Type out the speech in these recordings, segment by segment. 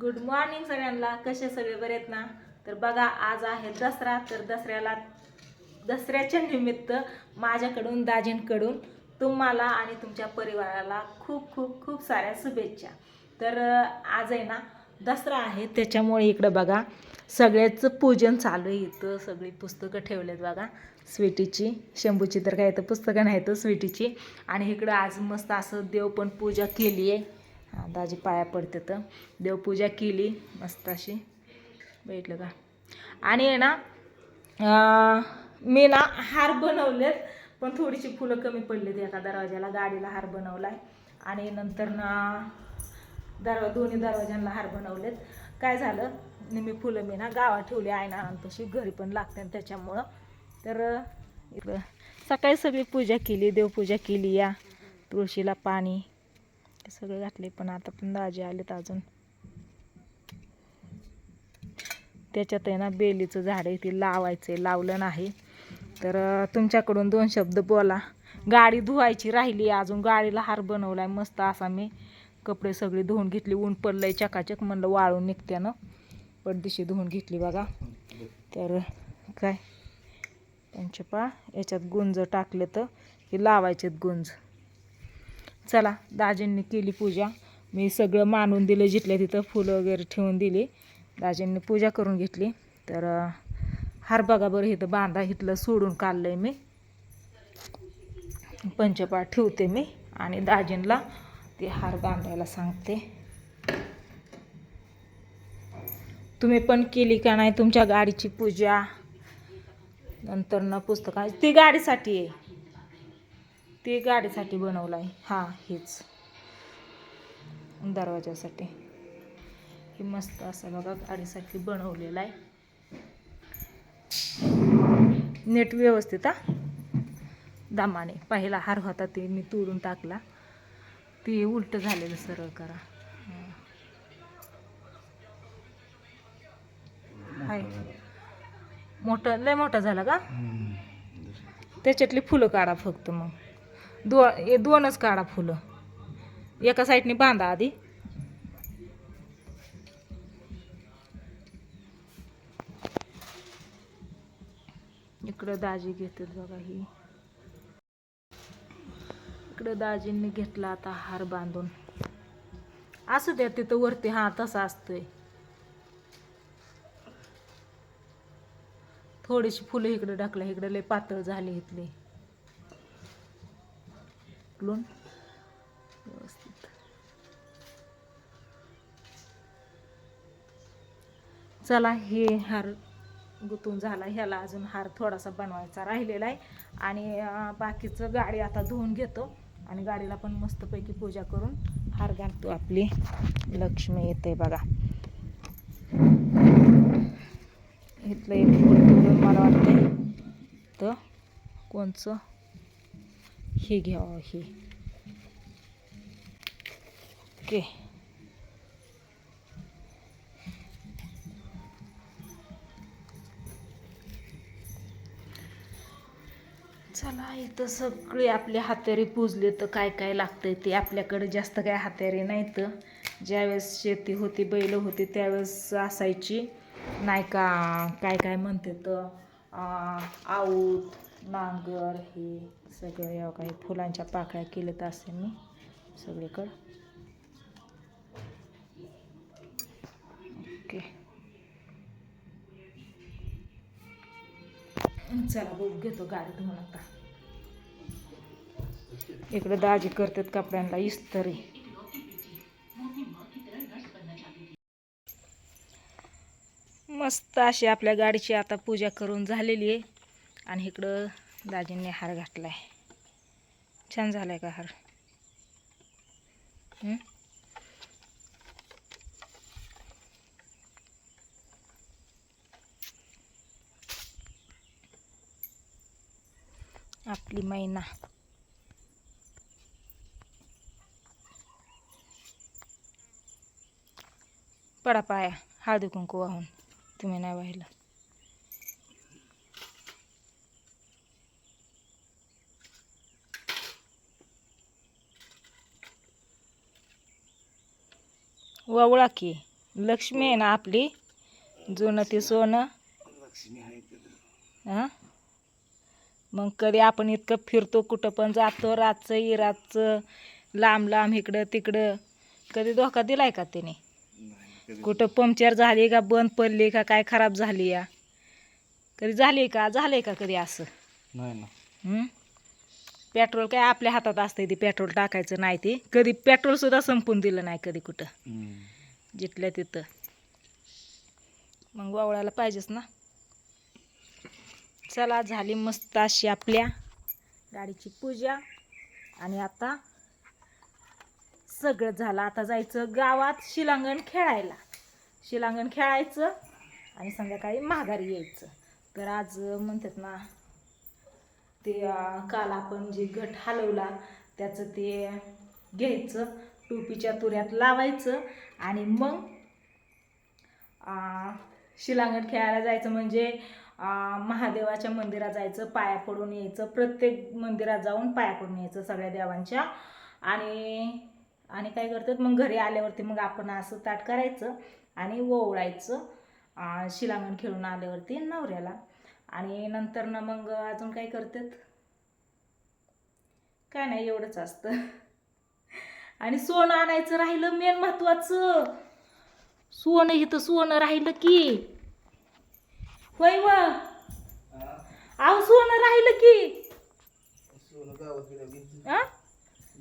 Good morning सगळ्यांना. कसे सगळे? बरे आहेत ना? तर बघा आज आहे दसरा. तर दसऱ्याला दसऱ्याच्या निमित्त माझ्याकडून दाजींकडून तुम्हाला आणि तुमच्या परिवाराला खूप खूप खूप साऱ्या शुभेच्छा. तर आज आहे ना दसरा आहे. त्याच्यामुळे इकडं बघा सगळ्याचं पूजन चालू आहे इथं. सगळी पुस्तकं ठेवलेत बघा. स्वीटीची शंभूची तर काय तर पुस्तकं नाही तर स्वीटीची. आणि इकडं आज मस्त असं देव पण पूजा केली आहे दाजी पाया पडते तर देवपूजा केली मस्त अशी. बघितलं का? आणि आहे ना मी ना हार बनवलेत पण थोडीशी फुलं कमी पडलीत. एका दरवाजाला गाडीला हार बनवला आहे आणि नंतर ना दरवा दोन्ही दरवाज्यांना हार बनवलेत. काय झालं? नेहमी फुलं मी ना गावात ठेवली आहे ना तशी घरी पण लागते त्याच्यामुळं. तर सकाळी सगळी पूजा केली देवपूजा केली या तुळशीला पाणी. ते सगळं घातले पण आता पण दाजे आलेत अजून. त्याच्यात आहे ना बेलीचं झाड आहे ते लावायचं आहे लावलं नाही. तर तुमच्याकडून दोन शब्द बोला. गाडी धुवायची राहिली अजून गाडीला हार बनवलाय मस्त असा मी कपडे सगळे धुवून घेतली ऊन पडलंय चकाचक म्हणलं वाळून निघत्यानं पडदिशी धुवून घेतली बघा. तर काय? पंचपा याच्यात गुंज टाकले तर हे लावायचेत गुंज. चला दाजींनी केली पूजा. मी सगळं मानून दिलं जिथल्या तिथं फुलं वगैरे ठेवून दिली. दाजींनी पूजा करून घेतली. तर हार बघा बरं इथं बांधा इथलं सोडून काढलंय मी. पंचपाळ ठेवते मी आणि दाजींला ते हार बांधायला सांगते. तुम्ही पण केली का नाही तुमच्या गाडीची पूजा? नंतर न पुस्तकाची ती गाडीसाठी आहे. ते गाडीसाठी बनवलं आहे. हा हेच. दरवाजासाठी हे मस्त असं बघा गाडीसाठी बनवलेलं आहे. नेट व्यवस्थित हा? दामाने. पहिला हार होता ते मी तोडून टाकला. ते उलट झालेलं सरळ करा. हाय. मोठं लय मोठा झाला का? त्याच्यातली फुलं काढा फक्त मग. दो हे दोनच काढा फुलं. एका साईडने बांधा आधी. इकडं दाजी घेतात बघा ही. इकडं दाजींनी घेतला आता हार बांधून. असू द्या तिथं वरती हा तसा असतोय. थोडीशी फुलं इकडे ढकलं इकडे लय पातळ झाली इथली. उकलून व्यवस्थित. चला हे हार गुतून झाला. ह्याला अजून हार थोडासा बनवायचा राहिलेला आहे. आणि बाकीचं गाडी आता धुवून घेतो. आणि गाडीला पण मस्तपैकी पूजा करून हार घालतो आपली. लक्ष्मी येते बघा. इथलं एक फुल मला वाटतं तर कोणचं? हे घ्यावं हे. ओके. चला इथं सगळे आपले हातारी पुजले तर काय काय लागतंय ते. आपल्याकडे जास्त काय हातारी नाही तर ज्यावेळेस शेती होती बैल होती त्यावेळेस असायची. नाही का काय काय म्हणते तर आऊत नांगर हे सगळं या काही फुलांच्या पाकळ्या केलेत असेल असे मी सगळीकडं. ओके. चला बघ घेतो गाडी धुवून आता. इकडे दाजी करतात कपड्यांना इस्तरी. मस्त अशी आपल्या गाडीची आता पूजा करून झालेली आहे. आणि इकडं दाजींनी हार घातलाय. छान झालाय का हार? आपली मैना. पडा पाया हळदी कुंकू वाहून तुम्ही नाही वाहिलं ववळा की. लक्ष्मी आहे ना आपली. जुनं ते सोनं. हां? मग कधी आपण इतकं फिरतो कुठं पण जातो रातचं इरातचं लांब लांब इकडं तिकडं. कधी धोका दिलाय का त्याने कुठं पंक्चर झाली का बंद पडली का काय खराब झाली या? कधी झाली का? झालंय का कधी असं? नाही ना. हं? पेट्रोल काय आपल्या हातात असते ते पेट्रोल टाकायचं नाही ते. कधी पेट्रोल सुद्धा संपून दिलं नाही कधी कुठं. जिथल्या तिथं. मग वावळायला पाहिजेच ना. चला झाली मस्त अशी आपल्या गाडीची पूजा. आणि आता सगळं झालं. आता जायचं गावात शिलांगण खेळायला. शिलांगण खेळायचं आणि संध्याकाळी माघारी यायचं. तर आज म्हणतात ना ते काल आपण जे घट हलवला त्याचं ते घ्यायचं टोपीच्या तुऱ्यात लावायचं आणि मग शिलांगण खेळायला जायचं. म्हणजे महादेवाच्या मंदिरात जायचं पाया पडून यायचं प्रत्येक मंदिरात जाऊन पाया पडून यायचं सगळ्या देवांच्या. आणि आणि काय करतात मग घरी आल्यावरती मग आपण असं ताट करायचं आणि ओवळायचं शिलांगण खेळून आल्यावरती नवऱ्याला. आणि नंतर ना मग अजून काय करतात? काय नाही एवढंच असतं. आणि सोनं आणायचं राहिलं मेन महत्वाचं. सोनं इथं सोनं राहिलं की. होय व? अहो सोनं राहिलं की. गावात गेल्यावर घ्यायचं. आ?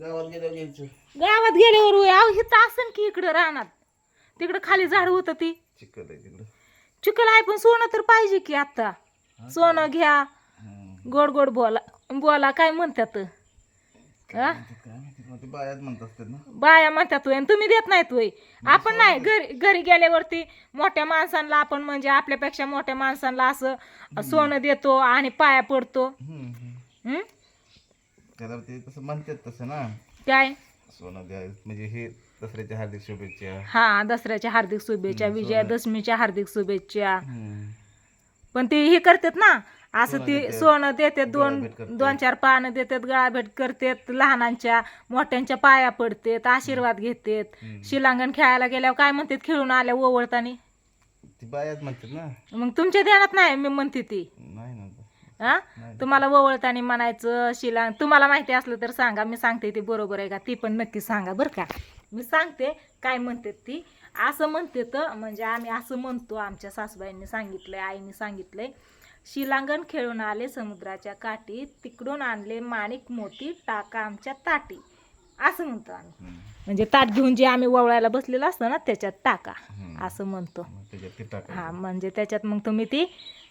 गावात गेल्यावर घ्यायचं. गावात गेल्यावर होय. अहो इथं असन की इकडं रानात. तिकडं खाली झाड होतं ती. चिकल आहे तिकडं. चिकल आहे पण सोनं तर पाहिजे की आता. सोनं घ्या. गोड गोड बोला बोला काय म्हणतात हा म्हणत असतात ना. बाया म्हणतात होय आणि तुम्ही देत नाहीत होय. आपण नाही घरी घरी गेल्यावरती मोठ्या माणसांना आपण म्हणजे आपल्यापेक्षा मोठ्या माणसांना असं सोनं देतो आणि पाया पडतो. हम्म, हम्म. हं? त्याला ते तसं म्हणतात तसं ना. काय? सोनं द्या म्हणजे हे दसऱ्याच्या हार्दिक शुभेच्छा. हा दसऱ्याच्या हार्दिक शुभेच्छा विजयादशमीच्या हार्दिक शुभेच्छा. हम्म. पण ते हे करतात ना असं ती सोनं देतात दोन. दोन चार पानं देतात गळाभेट करतात लहानांच्या मोठ्यांच्या पाया पडतात आशीर्वाद घेतात. शिलांगण खेळायला गेल्यावर काय म्हणतात? खेळून आल्या ओवळतानी. ती म्हणतात ना. मग तुमच्या ध्यानात नाही मी म्हणते ती. नाही ना हा. तुम्हाला ओवळताना म्हणायचं शिला तुम्हाला माहिती असलं तर सांगा मी सांगते ती बरोबर आहे का? ती पण नक्की सांगा बरं का. मी सांगते काय म्हणते ती. असं म्हणते तर म्हणजे आम्ही असं म्हणतो आमच्या सासूबाईंनी सांगितलंय आईने सांगितलंय. शिलांगण खेळून आले समुद्राच्या काठी तिकडून आणले माणिक मोती टाका आमच्या ताटी. असं म्हणतो आम्ही. म्हणजे ताट घेऊन जे आम्ही ववळायला बसलेलं असतं ना त्याच्यात टाका. असं म्हणतो. हा म्हणजे त्याच्यात मग तुम्ही ती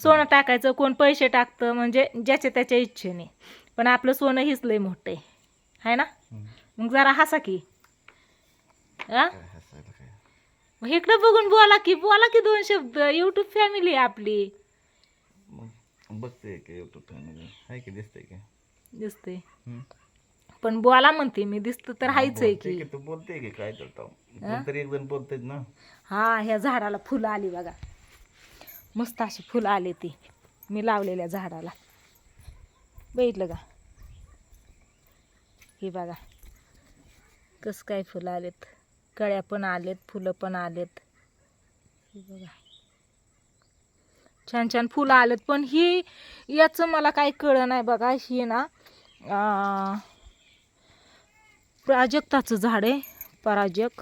सोनं टाकायचं कोण पैसे टाकतं म्हणजे ज्याच्या त्याच्या इच्छेने. पण आपलं सोनं हीच लय मोठं आहे. ना. मग जरा हसा की. हा? मग इकडं बघून बोला की बोला की दोन शब्द युट्यूब फॅमिली आहे आपली. मग बघते की युट्यूब फॅमिली आहे की दिसतंय की? दिसते हम्म. पण बोला म्हणते मी दिसत तर हायच आहे बोलते की. की तू बोलते की काय करतो कोणतरी एक जण बोलतेच ना. हा ह्या झाडाला फुलं आली बघा. मस्त अशी फुलं आली ती. मी लावलेल्या झाडाला. बघितलं का? हे बघा. कसं काय फुलं आलेत. कळ्या पण आलेत फुलं पण आलेत. बघा. छान छान फुलं आलेत. पण ही याचं मला काही कळं नाही बघा. ही ना प्राजक्ताचं झाड आहे. पराजक.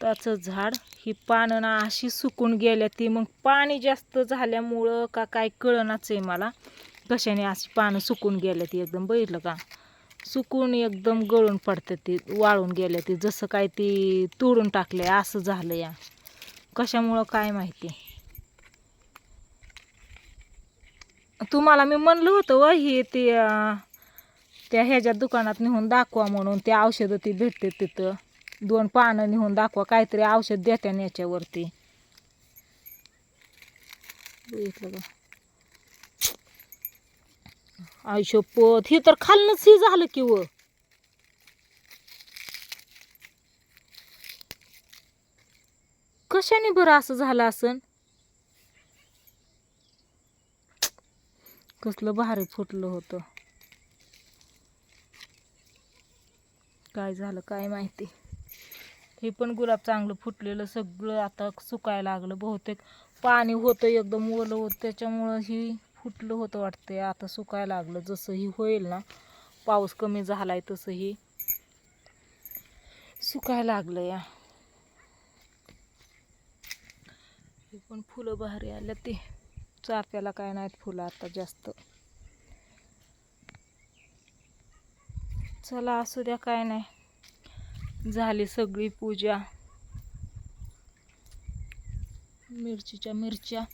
त्याचं झाड ही पानं ना अशी सुकून गेल्या ती. मग पाणी जास्त झाल्यामुळं का काय कळणाच आहे मला. कशाने अशी पानं सुकून गेल्या ती? एकदम बघितलं का? सुकून एकदम गळून पडतात ती वाळून गेल्या ती जसं काय ती तोडून टाकले असं झालं या कशामुळं काय माहिती? तुम्हाला मी म्हणलं होतं व हे ते त्या ह्याच्या दुकानात नेऊन दाखवा म्हणून ते औषधं ती भेटते तिथं. दोन पानं नेऊन दाखवा काहीतरी औषध देत्या याच्यावरती. बघितलं का? आयुष्यपत हे तर खालनच हे झालं की व. कशाने बरं असं झालं असन? कसलं भारी फुटलं होतं. काय झालं काय माहिती. हे पण गुलाब चांगलं फुटलेलं सगळं आता सुकायला लागलं बहुतेक. पाणी होतं एकदम ओलं होतं त्याच्यामुळं ही फुटलं होतं वाटते आता सुकायला लागलं. जसंही होईल ना पाऊस कमी झालाय तसंही सुकायला लागलं या हे पण फुलं भारी आल्या ते. चाफ्याला काय नाहीत फुलं आता जास्त. चला असू द्या काय नाही. झाली सगळी पूजा. मिरचीच्या मिरच्या.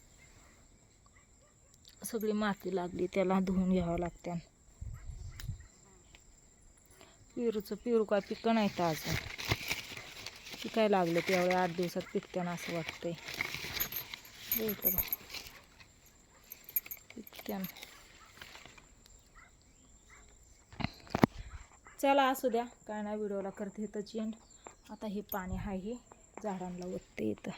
सगळी माती लागली त्याला धुवून घ्यावं लागते पेरूचं पेरू काय पिकं नाही तर अजून. पिकाय लागलं त्यावेळी आठ दिवसात पिकत्यानं असं वाटतंय. हे चला असू द्या काय नाही व्हिडिओला करते इथं चेंड आता हे पाणी आहे हे झाडांना ओतते इथं.